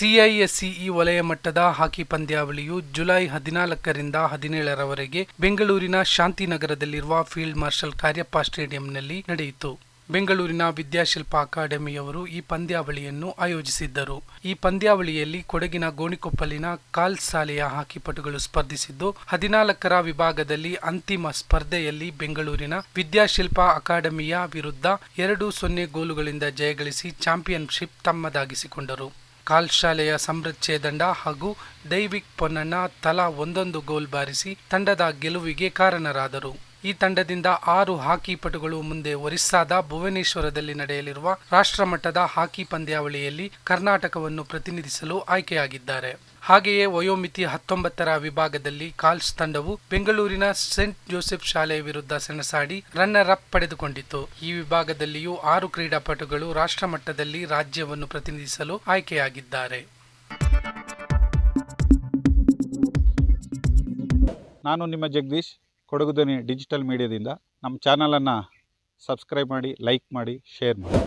ಸಿಐಎಸ್ಸಿಇ ವಲಯ ಮಟ್ಟದ ಹಾಕಿ ಪಂದ್ಯಾವಳಿಯು ಜುಲೈ ಹದಿನಾಲ್ಕರಿಂದ ಹದಿನೇಳರವರೆಗೆ ಬೆಂಗಳೂರಿನ ಶಾಂತಿನಗರದಲ್ಲಿರುವ ಫೀಲ್ಡ್ ಮಾರ್ಷಲ್ ಕಾರ್ಯಪ್ಪ ಸ್ಟೇಡಿಯಂನಲ್ಲಿ ನಡೆಯಿತು. ಬೆಂಗಳೂರಿನ ವಿದ್ಯಾಶಿಲ್ಪ ಅಕಾಡೆಮಿಯವರು ಈ ಪಂದ್ಯಾವಳಿಯನ್ನು ಆಯೋಜಿಸಿದ್ದರು. ಈ ಪಂದ್ಯಾವಳಿಯಲ್ಲಿ ಕೊಡಗಿನ ಗೋಣಿಕೊಪ್ಪಲಿನ ಕಾಲ್ ಶಾಲೆಯ ಹಾಕಿಪಟುಗಳು ಸ್ಪರ್ಧಿಸಿದ್ದು, ಹದಿನಾಲ್ಕರ ವಿಭಾಗದಲ್ಲಿ ಅಂತಿಮ ಸ್ಪರ್ಧೆಯಲ್ಲಿ ಬೆಂಗಳೂರಿನ ವಿದ್ಯಾಶಿಲ್ಪ ಅಕಾಡೆಮಿಯ ವಿರುದ್ಧ ಎರಡು ಸೊನ್ನೆ ಗೋಲುಗಳಿಂದ ಜಯಗಳಿಸಿ ಚಾಂಪಿಯನ್ಶಿಪ್ ತಮ್ಮದಾಗಿಸಿಕೊಂಡರು. ಕಾಲ್ ಶಾಲೆಯ ಸಮೃದ್ಧೆ ದಂಡ ಹಾಗೂ ದೈವಿಕ್ ಪೊನ್ನಣ್ಣ ತಲಾ ಒಂದೊಂದು ಗೋಲ್ ಬಾರಿಸಿ ತಂಡದ ಗೆಲುವಿಗೆ ಕಾರಣರಾದರು. ಈ ತಂಡದಿಂದ ಆರು ಹಾಕಿ ಪಟುಗಳು ಮುಂದೆ ಒರಿಸ್ಸಾದ ಭುವನೇಶ್ವರದಲ್ಲಿ ನಡೆಯಲಿರುವ ರಾಷ್ಟ್ರಮಟ್ಟದ ಹಾಕಿ ಪಂದ್ಯಾವಳಿಯಲ್ಲಿ ಕರ್ನಾಟಕವನ್ನು ಪ್ರತಿನಿಧಿಸಲು ಆಯ್ಕೆಯಾಗಿದ್ದಾರೆ. ಹಾಗೆಯೇ ವಯೋಮಿತಿ ಹತ್ತೊಂಬತ್ತರ ವಿಭಾಗದಲ್ಲಿ ಕಾಲ್ಸ್ ತಂಡವು ಬೆಂಗಳೂರಿನ ಸೆಂಟ್ ಜೋಸೆಫ್ ಶಾಲೆಯ ವಿರುದ್ಧ ಸೆಣಸಾಡಿ ರನ್ನರ್ ಅಪ್ ಪಡೆದುಕೊಂಡಿತು ಈ ವಿಭಾಗದಲ್ಲಿಯೂ ಆರು ಕ್ರೀಡಾಪಟುಗಳು ರಾಷ್ಟ್ರಮಟ್ಟದಲ್ಲಿ ರಾಜ್ಯವನ್ನು ಪ್ರತಿನಿಧಿಸಲು ಆಯ್ಕೆಯಾಗಿದ್ದಾರೆ. ನಾನು ನಿಮ್ಮ ಜಗದೀಶ್ ಕೊಡಗುದನಿ ಡಿಜಿಟಲ್ ಮೀಡಿಯಾದಿಂದ. ನಮ್ಮ ಚಾನಲನ್ನು ಸಬ್ಸ್ಕ್ರೈಬ್ ಮಾಡಿ, ಲೈಕ್ ಮಾಡಿ, ಶೇರ್ ಮಾಡಿ.